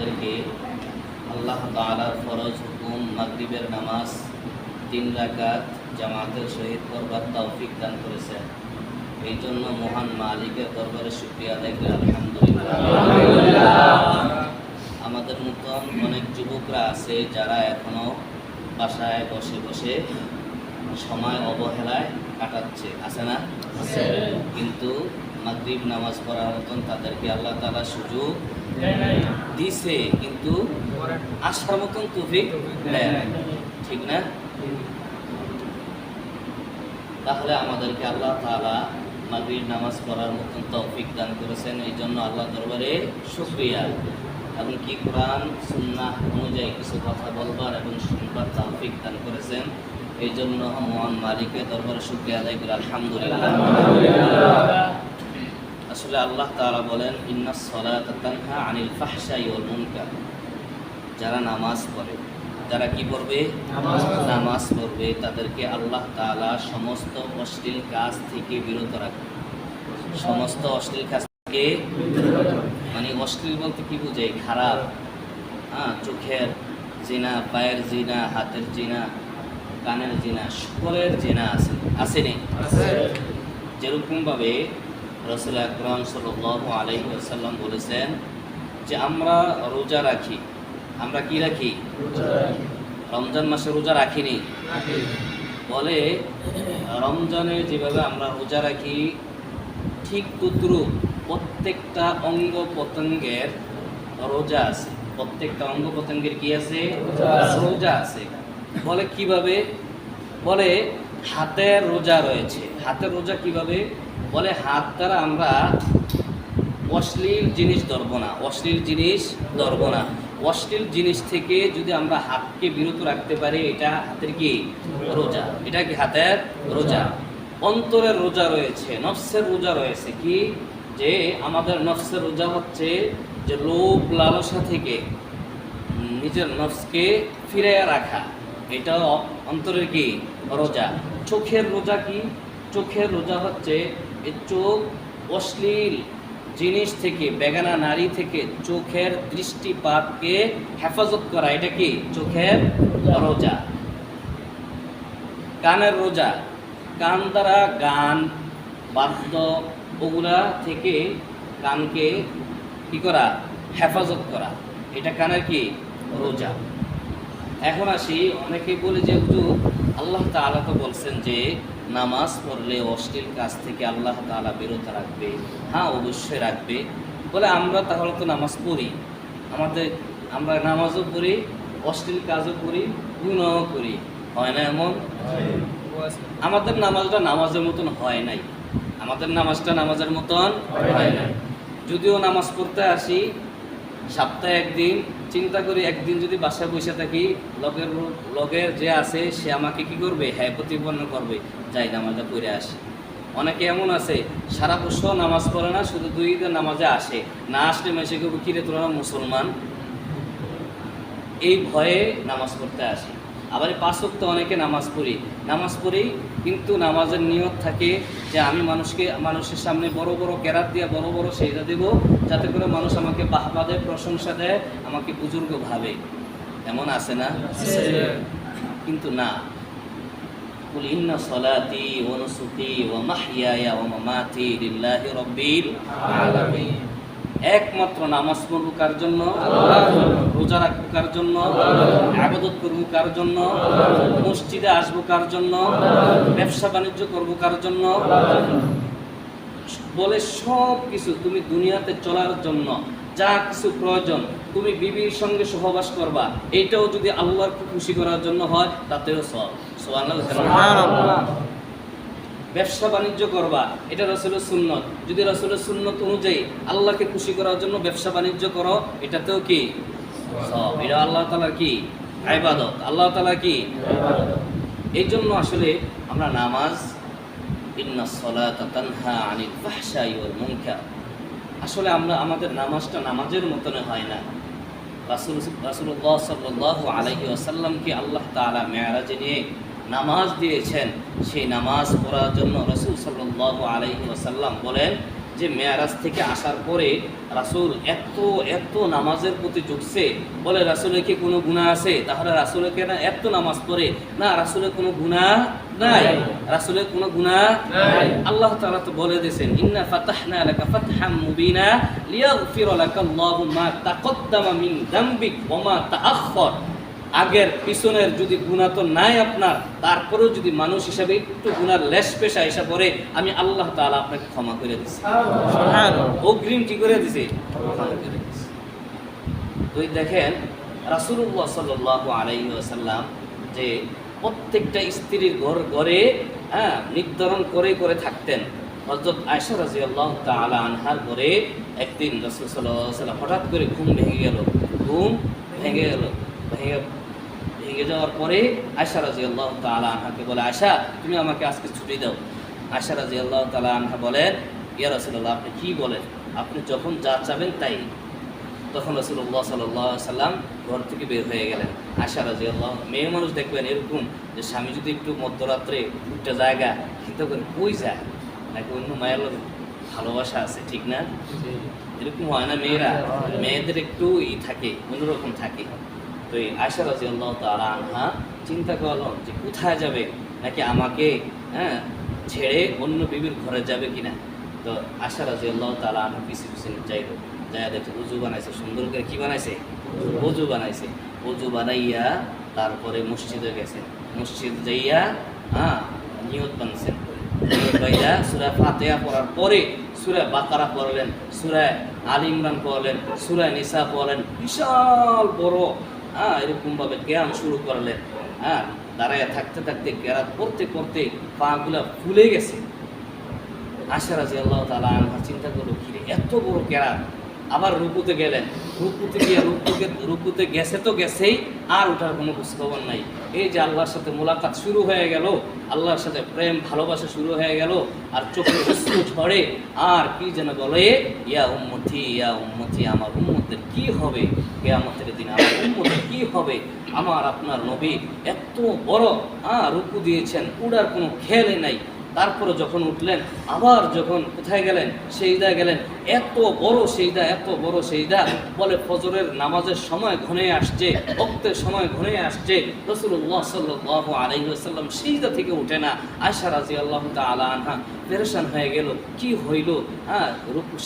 আমাদেরকে আল্লাহ তাআলার ফরজ হুকুম মাগরিবের নামাজ তিন রাকাত জামাতের সহিত করবার তৌফিক দান করেছেন। এই জন্য মহান মালিকের দরবারে শুক্রিয়া আদায় করে আলহামদুলিল্লাহ। আমাদের মতন অনেক যুবকরা আছে যারা এখনও বাসায় বসে বসে সময় অবহেলায় কাটাচ্ছে আছে না? কিন্তু মাগরিব নামাজ পড়ার মতন তাদেরকে আল্লাহ তাআলা সুযোগ দিছে, কিন্তু আসার মতন তৌফিক ঠিক না? তাহলে আমাদেরকে আল্লাহ তাআলা মাগরিব নামাজ পড়ার মতন তৌফিক দান করেছেন, এই জন্য আল্লাহ দরবারে শুকরিয়া। এবং কি কোরআন, সুন্নাহ অনুযায়ী কিছু কথা বলবার এবং শুনবার তৌফিক দান করেছেন, এই জন্য মহান মালিকের দরবারে শুকরিয়া আদায় করে। আলহামদুলিল্লাহ। আসলে আল্লাহ তাআলা বলেন তানহা আনিল ফাহশাই ওয়াল মুনকার। যারা নামাজ পড়ে যারা কি পড়বে? নামাজ পড়বে। তাদেরকে আল্লাহ তাআলা সমস্ত অশ্লীল কাজ থেকে বিরত রাখবে সমস্ত অশ্লীল কাজ থেকে মানে অশ্লীল বলতে কি বোঝায়? খারাপ হ্যাঁ চোখের জিনা পায়ের জিনা হাতের জিনা কানের জিনা সকলের জিনা আছে। আসেনি যেরকমভাবে রসুল আকরম সাল্লাহ আলহি আসাল্লাম বলেছেন যে আমরা রোজা রাখি। আমরা কি রাখি? রমজান মাসে রোজা রাখিনি। বলে রমজানে যেভাবে আমরা রোজা রাখি ঠিক তদ্রুপ প্রত্যেকটা অঙ্গ প্রত্যঙ্গের রোজা আছে। প্রত্যেকটা অঙ্গ প্রত্যঙ্গের কি আছে? রোজা আছে। রোজা আছে। বলে কীভাবে? বলে হাতের রোজা রয়েছে। হাতের রোজা কীভাবে? বলে হাত দ্বারা আমরা অশ্লীল জিনিস ধরবো না, অশ্লীল জিনিস ধরবো না। অশ্লীল জিনিস থেকে যদি আমরা হাতকে বিরত রাখতে পারি, এটা হাতের কি? রোজা। এটা কি হাতের? রোজা। অন্তরের রোজা রয়েছে, নফসের রোজা রয়েছে। কি? যে আমাদের নফসের রোজা হচ্ছে যে লোভ, লালসা থেকে নিজের নফসকে ফিরে রাখা। এটা অন্তরের কি? রোজা। চোখের রোজা কি? চোখের রোজা হচ্ছে এই চোখ অশ্লীল জিনিস থেকে, বেগানা নারী থেকে চোখের দৃষ্টিপাতকে হেফাজত করা। এটা কি? চোখের রোজা। কানের রোজা। কান দ্বারা গান, বাদ্য ওগুলা থেকে কানকে কি করা? হেফাজত করা। এটা কানের কি? রোজা। এখন আসি, অনেকে বলে যে আল্লাহ তো বলছেন যে নামাজ পড়লে অশ্লীল কাজ থেকে আল্লাহ তাআলা বিরত রাখবে। হ্যাঁ অবশ্যই রাখবে। বলে আমরা তাহলে তো নামাজ পড়ি। আমাদের, আমরা নামাজও পড়ি, অশ্লীল কাজও করি গুণও করি। হয় না এমন? আমাদের নামাজটা নামাজের মতন হয় নাই। আমাদের নামাজটা নামাজের মতন হয়। নাই। যদিও নামাজ পড়তে আসি, সপ্তাহে একদিন চিন্তা করি, একদিন যদি বাসায় বসে থাকি, লগের লগের যে আছে, সে আমাকে কি করবে? হ্যাঁ প্রতিপন্ন করবে। যাই, নামাজটা পড়ে আসে। অনেকে এমন আছে, সারা বছর নামাজ পড়ে না, শুধু দুই দিন নামাজে আসে। না আসলে মেসে কেউ কিরে না মুসলমান? এই ভয়ে নামাজ পড়তে আসি। আবার এই পাঁচ ওয়াক্ত অনেকে নামাজ পড়ি নামাজ পড়ি কিন্তু নামাজের নিয়ত থাকে যে আমি মানুষকে মানুষের সামনে বড় বড় কেরাত দিয়ে বড় বড় সেজা দেব যাতে করে মানুষ আমাকে বাহবা দেয় প্রশংসা দেয় আমাকে বুজুর্গ ভাবে এমন আছে না কিন্তু না قل إن صلاتي ونسكي ومحياي ومماتي لله رب العالمين একমাত্র নামাজ পড়ব কার জন্য? রোজা রাখব কার জন্য? আল্লাহর আবাদত করব কার জন্য? মসজিদে আসব কার জন্য? ব্যবসা বাণিজ্য করব কার জন্য? বলে সব কিছু তুমি দুনিয়াতে চলার জন্য, যা কিছু প্রয়োজন, তুমি বিবির সঙ্গে সহবাস করবা। এইটাও যদি আল্লাহকে খুশি করার জন্য হয়, তাতেও সব। সুবহানাল্লাহ। ব্যবসা বাণিজ্য করবা, এটা রসুলের সুন্নত। যদি রসুলের সুন্নত অনুযায়ী আল্লাহকে খুশি করার জন্য ব্যবসা বাণিজ্য করো, এটাতেও কি? এটা আল্লাহ তালার কি? আইবাদত আল্লাহ তালা কি? এই জন্য আসলে আমরা নামাজ আসলে আমরা আমাদের নামাজটা নামাজের মতন হয় না। রাসূল রাসূলুল্লাহ সাল্লাল্লাহু আলাইহি ওয়াসাল্লামকে আল্লাহ তাআলা মেয়ারাজে নিয়ে নামাজ দিয়েছেন, সেই নামাজ পড়ার জন্য রাসূল আলাইহি ওয়াসাল্লাম বলেন যে মেয়ারাজ থেকে আসার পরে রাসুল এত এত নামাজের প্রতি ঝুঁকছে। বলে রাসূলের কি কোনো গুনাহ আছে? তাহলে রাসূলের না এত নামাজ পড়ে? না রাসুলের কোনো গুনাহ নাই। রাসুলের কোনো গুনাহ নাই। আল্লাহ তাআলা তো বলে দিয়েছেন, ইন্না ফাতাহনা লাকা ফাতহাম মুবিনা লিয়াগফিরা লাকা আল্লাহু মা তাকদ্দামা মিন ওয়া মা আগের পিছনের যদি গুণা তো নাই আপনার তারপরেও যদি মানুষ হিসাবে একটু গুণার লেশ পেশা এসে পড়ে আমি আল্লাহ তাআলা আপনাকে ক্ষমা করে দিচ্ছি অগ্রিম কি করে দিছে? ক্ষমা করে দিছে তো এই দেখেন রাসূলুল্লাহ সাল্লাল্লাহু আলাইহি ওয়াসাল্লাম যে প্রত্যেকটা স্ত্রীর ঘর ঘরে হ্যাঁ নির্ধারণ করে করে থাকতেন। হযরত আয়েশা রাদিয়াল্লাহু তাআলা আনহার ঘরে একদিন রাসূল সাল্লাল্লাহু আলাইহি ওয়াসাল্লাম হঠাৎ করে ঘুম ভেঙে গেল। ঘুম ভেঙে গেল। ভেঙে ভেঙে যাওয়ার পরে আয়সা রাজি আল্লাহ তালা আনহাকে বলে আয়সা তুমি আমাকে আজকে ছুটি দাও। আয়সা রাজি আল্লাহ তালা আনহা বলেন ইয়া রসুল্লাহ আপনি কী বলেন? আপনি যখন যা চাবেন তাই। তখন রসুল্লাহ সাল্লাহ সাল্লাম ঘর থেকে বের হয়ে গেলেন। আশা রাজি আল্লাহ মেয়ে মানুষ দেখবেন এরকম যে স্বামী যদি একটু মধ্যরাত্রে একটা জায়গা চিন্তা করেন কই যায়? নাকি অন্য মায়ের লোক ভালোবাসা আছে ঠিক না? এরকম হয় না মেয়েরা? মেয়েদের একটু ই থাকে অন্যরকম থাকে। তো এই আয়সা রাজি আল্লাহ তালা আনহা চিন্তা করলাম যে কোথায় যাবে, নাকি আমাকে হ্যাঁ ছেড়ে অন্য বিবির ঘরে যাবে কিনা? তো আশা রাজি আল্লাহ তালা আনহা পিছু পিছু যাইব যাই দেখে উজু বানাইছে, সুন্দর করে কি বানাইছে? উজু বানাইছে। উজু বানাইয়া তারপরে মসজিদে গেছে। মসজিদ যাইয়া হ্যাঁ নিয়ত বানছেন বাইয়া সুরা ফাতেহা পড়ার পরে সুরা বাকারা পড়লেন, সুরা আল ইমরান পড়লেন, সুরা নিসা পড়লেন। বিশাল বড় হ্যাঁ এরকমভাবে জ্ঞান শুরু করলেন হ্যাঁ দাঁড়ায় থাকতে থাকতে কেরাত করতে করতে পাগুলা ফুলে গেছে। আশা রাজি আল্লাহ তালা আনহা চিন্তা করল, কিরে, এত বড় কেরাত আবার রুকুতে গেলেন। রুকুতে গিয়ে রুকুতে রুকুতে গেছে তো গেছেই, আর ওঠার কোনো খোঁজখবর নাই। এই যে আল্লাহর সাথে মোলাকাত শুরু হয়ে গেল, আল্লাহর সাথে প্রেম, ভালোবাসা শুরু হয়ে গেল, আর চোখে অশ্রু ঝরে, আর কি যেন বলে, ইয়া উম্মতি ইয়া উম্মতি, আমার উম্মতের কি হবে? কেয়ামতের দিন আমার উম্মতের কি হবে? আমার আপনার নবী এত বড় হ্যাঁ রুকু দিয়েছেন, উড়ার কোনো খেয়ালই নাই। তারপরে যখন উঠলেন, আবার যখন কোথায় গেলেন? সেইদা গেলেন। এত বড় সেইদা, এত বড় সেইদা। বলে, ফজরের নামাজের সময় ঘনে আসছে ভক্তের সময় ঘনে আসছে। রসুল্লাহ সাল্লাহ আলহিহাল্লাম সেইদা থেকে উঠে না। আয়সা রাজি আল্লাহ তালা আনহা পেরেশান হয়ে গেল। কি হইল? হ্যাঁ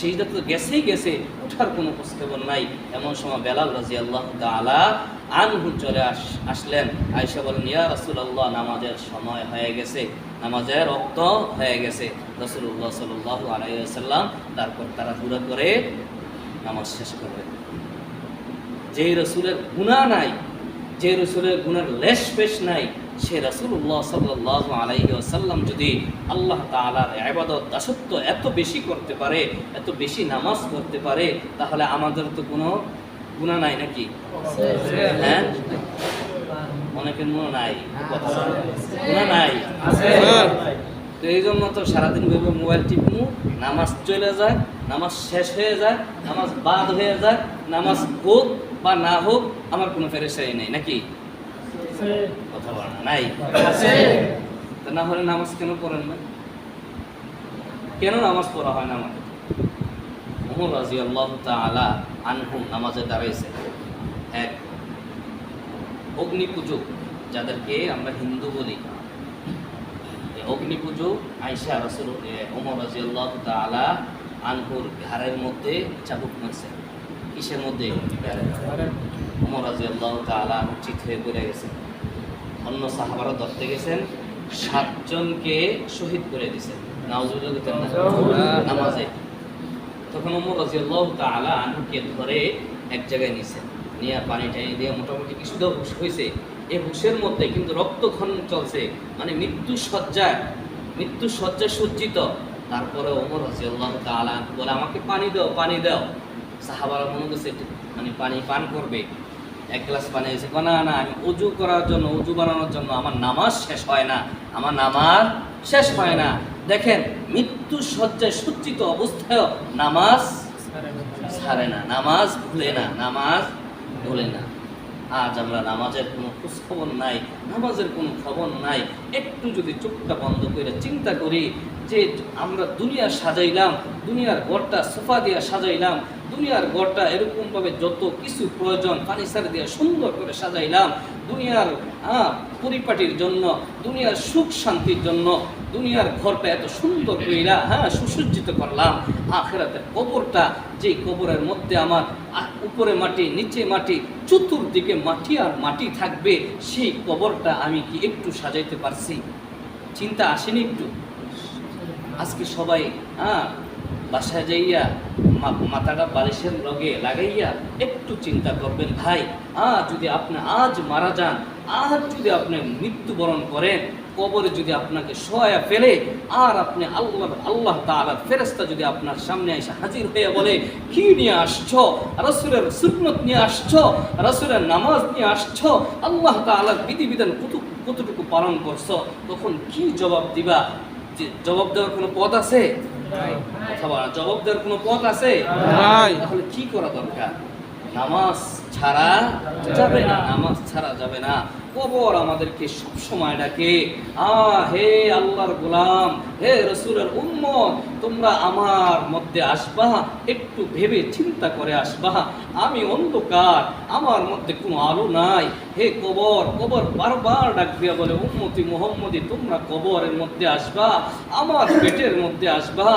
সেইদা তো গেছেই গেছে, ওঠার কোনো খোঁজখবর নাই। এমন সময় বেলাল রাজি আল্লাহ তালা আনহু চলে আস, আসলেন। আয়সা বলেন, ইয়া রাসূলুল্লাহ, নামাজের সময় হয়ে গেছে। নামাজের রক্ত হয়ে গেছে। রসুল্লাহ সাল্লাহ আলাইসাল্লাম তারপর তারা পুরো করে নামাজ শেষ করলেন যেই রসুলের গুণা নাই যে রসুলের গুণার লেশ পেশ নাই, সে রসুল্লাহ সাল্লাহ আলাইহি আসাল্লাম যদি আল্লাহ তালার আবাদত দাসত্ব এত বেশি করতে পারে, এত বেশি নামাজ করতে পারে, তাহলে আমাদের তো কোনো গুণা নাই নাকি? হ্যাঁ? অনেকের মনে নাই। কথা নাই? তো এই জন্য তো সারাদিন ভেবে মোবাইল টিপমু নামাজ চলে যায় নামাজ শেষ হয়ে যায় নামাজ বাদ হয়ে যায় নামাজ হোক বা না হোক আমার কোনো ফেরেসাই নেই নাকি? কথা বলে নাই? তা না হলে নামাজ কেন পড়েন না? কেন নামাজ পড়া হয় না আমাদের? ওমর রাজি আল্লাহ তালা আনহুম নামাজে দাঁড়াইছে। এক অগ্নি পুজো যাদেরকে আমরা হিন্দু বলি। অগ্নি পুজো আইসা রসুল ওমর রাজি আল্লাহ তালা আনহুর ঘাড়ের মধ্যে চাবুক মারছে। কিসের মধ্যে? ওমর রাজি আল্লাহ তালা চিত হয়ে পড়ে গেছে। অন্য সাহাবারা ধরতে গেছেন সাতজনকে শহীদ করে দিছেন নাউজুবিল্লাহ বলতেন না? নামাজে। তখন ওমর রাজিয়াল্লাহু তাআলা আনহুকে ধরে এক জায়গায় নিছেন নিয়ে পানি টানি দিয়ে মোটামুটি কিছুটা হয়েছে। এই হুশের মধ্যে কিন্তু রক্তক্ষরণ চলছে। মানে মৃত্যু সজ্জায় মৃত্যু সজ্জায় সজ্জিত। তারপরে ওমর তাআলা আনহু বলে, আমাকে পানি দাও পানি দাও। সাহাবারা মনে করছে মানে পানি পান করবে। এক গ্লাস পানি এসে না না, আমি উজু করার জন্য, উজু বানানোর জন্য আমার নামাজ শেষ হয় না। আমার নামাজ শেষ হয় না। দেখেন মৃত্যু সজ্জায় সজ্জিত অবস্থায় নামাজ ছাড়ে না। নামাজ ভুলে না, নামাজ ভুলে না। আজ আমরা নামাজের কোনো খোঁজখবর নাই, নামাজের কোনো খবর নাই। একটু যদি চোখটা বন্ধ করে চিন্তা করি যে আমরা দুনিয়া সাজাইলাম, দুনিয়ার ঘরটা সোফা দিয়া সাজাইলাম, দুনিয়ার ঘরটা এরকমভাবে যত কিছু প্রয়োজন, ফার্নিচার দিয়ে সুন্দর করে সাজাইলাম, দুনিয়ার পরিপাটির জন্য, দুনিয়ার সুখ শান্তির জন্য, দুনিয়ার ঘরটা এত সুন্দর কইরা হ্যাঁ সুসজ্জিত করলাম। আখেরাতের কবরটা যে কবরের মধ্যে আমার উপরে মাটি, নিচে মাটি, চতুর্দিকে মাটি আর মাটি থাকবে, সেই কবরটা আমি কি একটু সাজাইতে পারছি? চিন্তা আসেনি একটু? আজকে সবাই হ্যাঁ বাসায় যাইয়া মাথাটা বালিশের লগে লাগাইয়া একটু চিন্তা করবেন, ভাই, আজ যদি আপনি, আজ মারা যান আর যদি আপনি মৃত্যুবরণ করেন, কবরে যদি আপনাকে সহায়া ফেলে, আর আপনি আল্লাহ আল্লাহ তাআলার ফেরেস্তা যদি আপনার সামনে এসে হাজির হয়ে বলে, কি নিয়ে আসছো? রসুলের সুন্নত নিয়ে আসছো? রসুলের নামাজ নিয়ে আসছো? আল্লাহ তাআলার বিধিবিধান কত কতটুকু পালন করছ তখন কি জবাব দিবা? জবাব দেওয়ার কোনো পথ আছে? জবাব দেওয়ার কোনো পথ আছে। তাহলে কি করা দরকার? নামাজ ছাড়া যাবে না নামাজ ছাড়া যাবে না। কবর আমাদেরকে সব সময় ডাকে আ হে আল্লাহর গোলাম হে রসুলের উম্মত তোমরা আমার মধ্যে আসবা একটু ভেবে চিন্তা করে আসবা। আমি অন্ধকার আমার মধ্যে কোনো আলো নাই হে কবর কবর বারবার ডাক দিয়া বলে, উম্মতি মোহাম্মদি, তোমরা কবরের মধ্যে আসবা, আমার পেটের মধ্যে আসবা।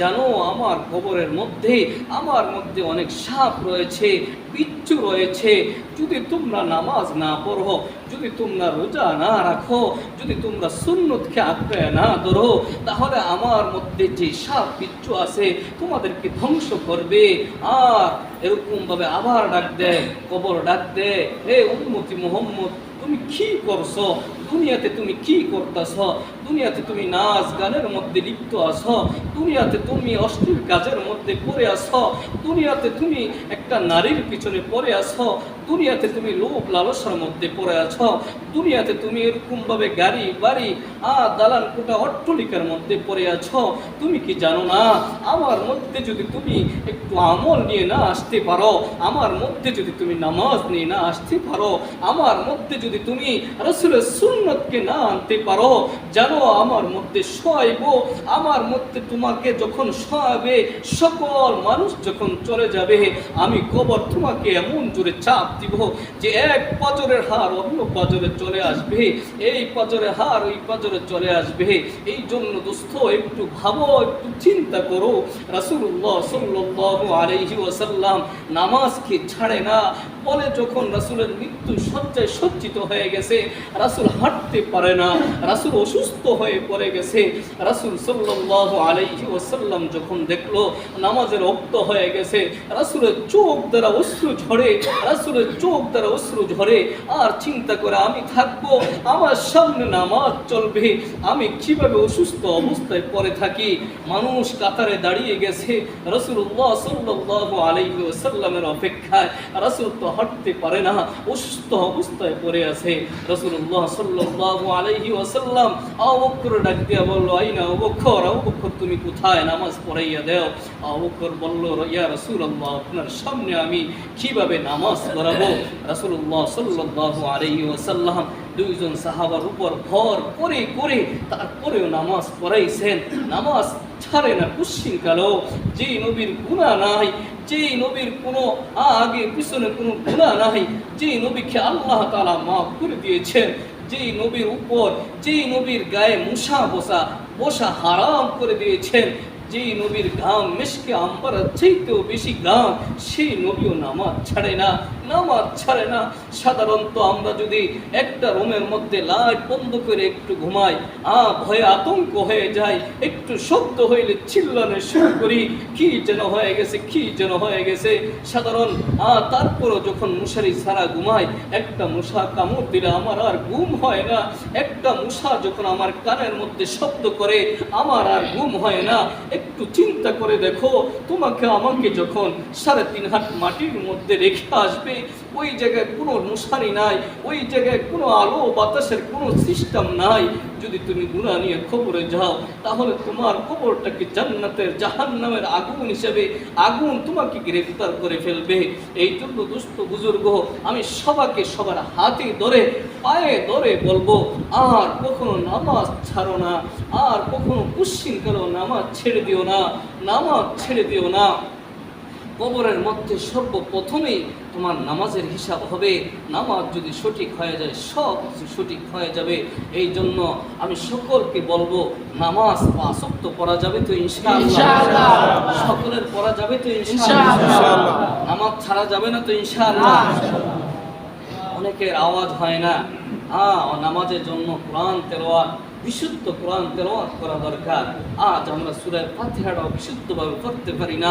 জানো, আমার কবরের মধ্যে, আমার মধ্যে অনেক সাপ রয়েছে, বিচ্ছু রয়েছে। যদি তোমরা নামাজ না পড়ো, যদি তোমরা রোজা না রাখো, যদি তোমরা সুন্নতকে আঁকড়ে না ধরো, তাহলে আমার মধ্যে যে সাপ, বিচ্ছু আছে, তোমাদেরকে ধ্বংস করবে। আর এরকমভাবে আবার ডাক দেয়, কবর ডাক দেয়, হে উম্মতি মোহাম্মদ তুমি কি করছ? দুনিয়াতে তুমি কি করতেছ? দুনিয়াতে তুমি নাচ গানের মধ্যে লিপ্ত আছো, দুনিয়াতে তুমি অশ্লীল কাজের মধ্যে পড়ে আছো, দুনিয়াতে তুমি একটা নারীর পিছনে পড়ে আছো, দুনিয়াতে তুমি লোভ লালসার মধ্যে পড়ে আছো, দুনিয়াতে তুমি এরকমভাবে গাড়ি, বাড়ি, আ, দালান, কোটা, অট্টলিকার মধ্যে পড়ে আছো, তুমি কি জানো না? আমার মধ্যে যদি তুমি একটু আমল নিয়ে না আসতে পারো, আমার মধ্যে যদি তুমি নামাজ নিয়ে না আসতে পারো, আমার মধ্যে যদি তুমি রসুলের সুন্নতকে না আনতে পারো, জানো আমার মধ্যে শোয়াইব আমার মধ্যে তোমাকে যখন শোয়াবে সকল মানুষ যখন চলে যাবে, আমি কবর তোমাকে এমন জোরে চাপ দিব যে এক পাজরের হার অন্য পাজরে চলে আসবে। এই পাজরে হার ওই পাজরে চলে আসবে। এই জন্য দোস্ত, একটু ভাবো, একটু চিন্তা করো। আলাইহি ওয়াসাল্লাম নামাজকে ছাড়ে না বলে যখন রাসূলের মৃত্যু সজ্জায় সজ্জিত হয়ে গেছে, রাসূল হাঁটতে পারে না, রাসূল অসুস্থ হয়ে পড়ে গেছে, রাসূল সাল্লাল্লাহু আলাইহি ওয়াসাল্লাম যখন দেখল নামাজের রক্ত হয়ে গেছে, রাসূলের চোখ দ্বারা অশ্রু ঝরে, রাসূলের চোখ দ্বারা অশ্রু ঝরে, আর চিন্তা করে আমি থাকব, আমার সামনে নামাজ চলবে, আমি কীভাবে অসুস্থ অবস্থায় পড়ে থাকি? মানুষ কাতারে দাঁড়িয়ে গেছে, রাসূলুল্লাহ সাল্লাল্লাহু আলাইহি ওয়াসাল্লামের অপেক্ষায়, রাসূল তো হাঁটতে পারে না, অসুস্থ অবস্থায় পড়ে আছে। রাসূলুল্লাহ সাল্লাল্লাহু আলাইহি ওয়াসাল্লাম আবু বকর ডাক দিয়া বলল, আইনা বকর, আবু তুমি কোথায়? নামাজ পড়াইয়া দাও। বকর বলল, ইয়া রাসূলুল্লাহ, আপনার সামনে আমি কীভাবে নামাজ পড়াবো? রাসূলুল্লাহ সাল্লাল্লাহু আলাইহি ওয়াসাল্লাম দুইজন সাহাবার উপর ভর করে করে তারপরেও নামাজ পড়াইছেন। নামাজ ছাড়ে না কুশ্চিন কালো। যেই নবীর গুণা নাই, যেই নবীর কোনো আগে পিছনে কোনো গুণা নাই, যেই নবীকে আল্লাহ তালা মাফ করে দিয়েছেন, যেই নবীর উপর, যেই নবীর গায়ে মুসা বসা বসা হারাম করে দিয়েছেন, যেই নবীর গাম মেশকে আম্বার চাইতেও বেশি গাম সেই নবীও নামাজ ছাড়ে না নামাজ ছাড়ে না। সাধারণত আমরা যদি একটা রুমের মধ্যে লাইট বন্ধ করে একটু ঘুমাই আ ভয়ে আতঙ্ক হয়ে যায় একটু শব্দ হইলে চিল্লানো শুরু করি, কি যেন হয়ে গেছে, কি যেন হয়ে গেছে। সাধারণ, আ, তারপরও যখন মশারি ছাড়া ঘুমাই, একটা মশা কামড় দিলে আমার আর ঘুম হয় না। একটা মশা যখন আমার কানের মধ্যে শব্দ করে, আমার আর ঘুম হয় না। একটু চিন্তা করে দেখো, তোমাকে আমাকে যখন সাড়ে তিন হাত মাটির মধ্যে রেখে আসবে যাবে ওই জায়গায় কোনো মশারি নাই। ওই জায়গায় কোনো আলো বাতাসের কোনো সিস্টেম নাই। যদি তুমি গুণা নিয়ে খবরে যাও, তাহলে তোমার খবরটাকে জান্নাতের জাহান্নামের আগুন হিসেবে আগুন তোমাকে গ্রেফতার করে ফেলবে। এই জন্য দুষ্ট বুজুর্গ, আমি সবাকে সবার হাতে ধরে, পায়ে ধরে বলব, আর কখনো নামাজ ছাড়ো না। আর কখনো কুশ্চিন করো নামাজ ছেড়ে দিও না। নামাজ ছেড়ে দিও না। কবরের মধ্যে সর্বপ্রথমেই তোমার নামাজের হিসাব হবে। নামাজ যদি সঠিক হয়ে যায় সব কিছু সঠিক হয়ে যাবে। এই জন্য আমি সকলকে বলব নামাজ আসক্ত পড়া যাবে তো ইনশাআল্লাহ। ইনশাআল্লাহ। সকলের পড়া যাবে তো ইনশাআল্লাহ। ইনশাআল্লাহ। নামাজ ছাড়া যাবে না তো ইনশাআল্লাহ। অনেকের আওয়াজ হয় না। হ্যাঁ নামাজের জন্য কোরআন তেলাওয়াত বিশুদ্ধ কোরআন তেলাওয়াত করা দরকার। আজ আমরা সূরা ফাতিহাটাও বিশুদ্ধভাবে পড়তে পারি না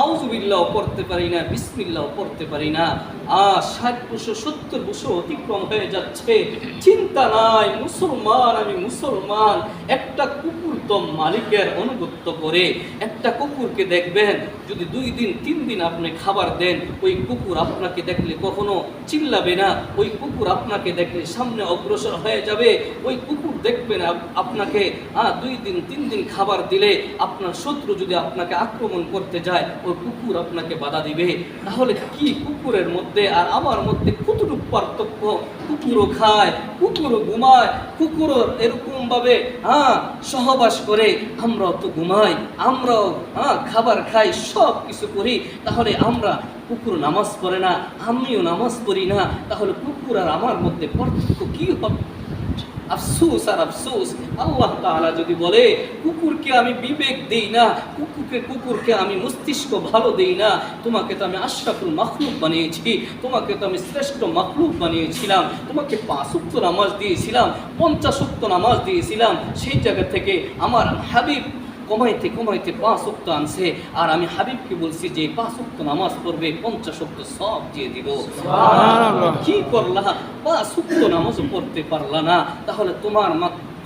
আউযুবিল্লাহ পড়তে পারি না বিসমিল্লাহ পড়তে পারি না। আজ ষাট বছর, সত্তর বছর অতিক্রম হয়ে যাচ্ছে। চিন্তা নাই, মুসলমান, আমি মুসলমান। একটা কুকুর তো মালিকের অনুগত্য করে। একটা কুকুরকে দেখবেন, যদি দুই দিন, তিন দিন আপনি খাবার দেন, ওই কুকুর আপনাকে দেখলে কখনো চিল্লাবে না। ওই কুকুর আপনাকে দেখলে সামনে অগ্রসর হয়ে যাবে। ওই কুকুর দেখবে না আপনাকে দুই দিন, তিন দিন খাবার দিলে আপনার শত্রু যদি আপনাকে আক্রমণ করতে যায়, ওই কুকুর আপনাকে বাধা দিবে। তাহলে কি কুকুরের মধ্যে আর আমার মধ্যে কতটুকু পার্থক্য? কুকুরও খায়, কুকুরও ঘুমায়, কুকুরও এরকম ভাবে হ্যাঁ সহবাস করে, আমরাও তো ঘুমাই, আমরাও হ্যাঁ খাবার খাই, সব কিছু করি। তাহলে আমরা কুকুর নামাজ পড়ে না, আমিও নামাজ পড়ি না। তাহলে কুকুর আর আমার মধ্যে পার্থক্য কি আফসোস আর আফসুস, আল্লাহ তাআলা যদি বলে, কুকুরকে আমি বিবেক দিই না, কুকুরকে কুকুরকে আমি মস্তিষ্ক ভালো দিই না, তোমাকে তো আমি আশরাফুল মাখলুক বানিয়েছি, তোমাকে তো আমি শ্রেষ্ঠ মাখলুক বানিয়েছিলাম, তোমাকে পাঁচ উক্ত নামাজ দিয়েছিলাম, পঞ্চাশ উক্ত নামাজ দিয়েছিলাম, সেই জায়গা থেকে আমার হাবিব কমাইতে কমাইতে পাঁচ উক্ত আনছে আর আমি হাবিবকে বলছি যে পাঁচ উক্ত নামাজ পড়বে পঞ্চাশ উক্ত সব দিয়ে দিব। কি করলা? পাঁচ উক্ত নামাজও পড়তে পারলা না। তাহলে তোমার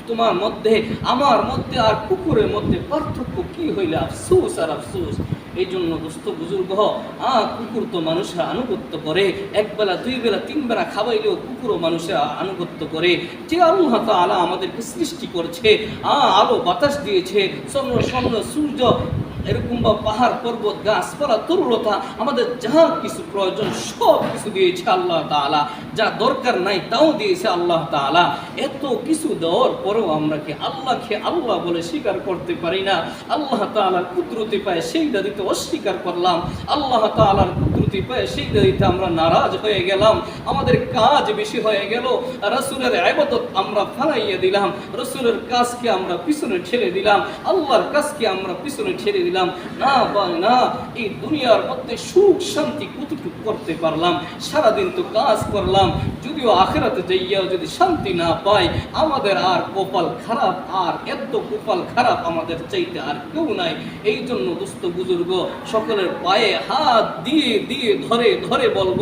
তোমার মধ্যে আমার মধ্যে আর কুকুরের মধ্যে পার্থক্য কি হইলে? আফসোস আর আফসোস। এই জন্য দোস্ত বুজুর্গ, আ, কুকুর তো মানুষের আনুগত্য করে। এক বেলা, দুই বেলা, তিন বেলা খাওয়াইলেও কুকুরও মানুষের আনুগত্য করে। যে আলু আল্লাহ আলা আমাদেরকে সৃষ্টি করছে, আ, আলো, বাতাস দিয়েছে চন্দ্র চন্দ্র সূর্য, এরকম বা পাহাড়, পর্বত, গাছপালা, তরুলতা, আমাদের যা কিছু প্রয়োজন সব কিছু দিয়েছে আল্লাহ তাআলা। যা দরকার নাই, তাও দিয়েছে আল্লাহ তালা এত কিছু দেওয়ার পরেও আমরা কি আল্লাহকে আল্লাহ বলে স্বীকার করতে পারি না? আল্লাহ তালার কুদরতি পায় সেই দিতে অস্বীকার করলাম। আল্লাহ তালার কুদরতি পায় সেই দিতে আমরা নারাজ হয়ে গেলাম। আমাদের কাজ বেশি হয়ে গেল। রাসূলের ইবাদত আমরা ফালাইয়া দিলাম। রাসূলের কাজকে আমরা পিছনে ঠেলে দিলাম। আল্লাহর কাজকে আমরা পিছনে ঠেলে দিলাম। না বা না, এই দুনিয়ার মধ্যে সুখ শান্তি কতটুকু করতে পারলাম? সারাদিন তো কাজ করলাম। যদিও আখেরাতে যাইয়াও যদি শান্তি না পাই, আমাদের আর কপাল খারাপ, আর এত কপাল খারাপ আমাদের চাইতে আর কেউ নাই। এই জন্য দুস্থ বুজুর্গ, সকলের পায়ে হাত দিয়ে দিয়ে ধরে ধরে বলব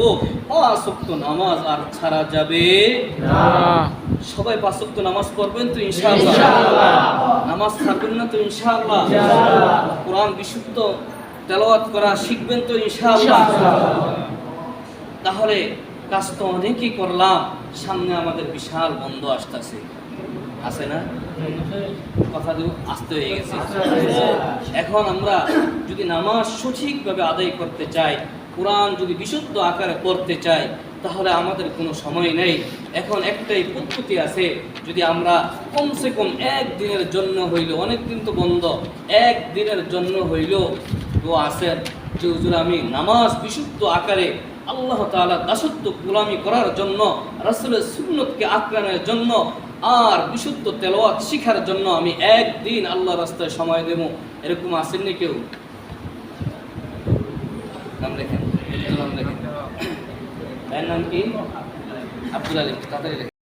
ওয়াক্ত নামাজ আর ছাড়া যাবে সবাই পাঁচ ওয়াক্ত নামাজ পড়বেন তো ইনশাআল্লাহ। নামাজ ছাড়বেন না তো ইনশাআল্লাহ? ইনশাআল্লাহ। কোরআন বিশুদ্ধ তেলাওয়াত করা শিখবেন তো ইনশাআল্লাহ? তাহলে কাজ তো অনেকই করলাম সামনে আমাদের বিশাল বন্ধ আসতেছে। আছে না? কথা দিব আসতে হয়ে গেছে। এখন আমরা যদি নামাজ সঠিকভাবে আদায় করতে চাই কোরআন যদি বিশুদ্ধ আকারে পড়তে চাই তাহলে আমাদের কোনো সময় নেই। এখন একটাই পদ্ধতি আছে, যদি আমরা কমসে কম এক দিনের জন্য হইল অনেক দিন তো বন্ধ, এক দিনের জন্য হইল তো আছে। যে হুজুর, আমি নামাজ বিশুদ্ধ আকারে আল্লাহ তাআলা দাসত্ব গোলামি করার জন্য, রাসূলের সুন্নতকে আক্রানের জন্য আর বিশুদ্ধ তেলাওয়াত শিখার জন্য আমি একদিন আল্লাহ রাস্তায় সময় দেব। এরকম আসেননি কেউ? নাম লেখেন নাম লেখেন। ভাইয়ের নাম কি? আব্দুল আলিম তাড়াতাড়ি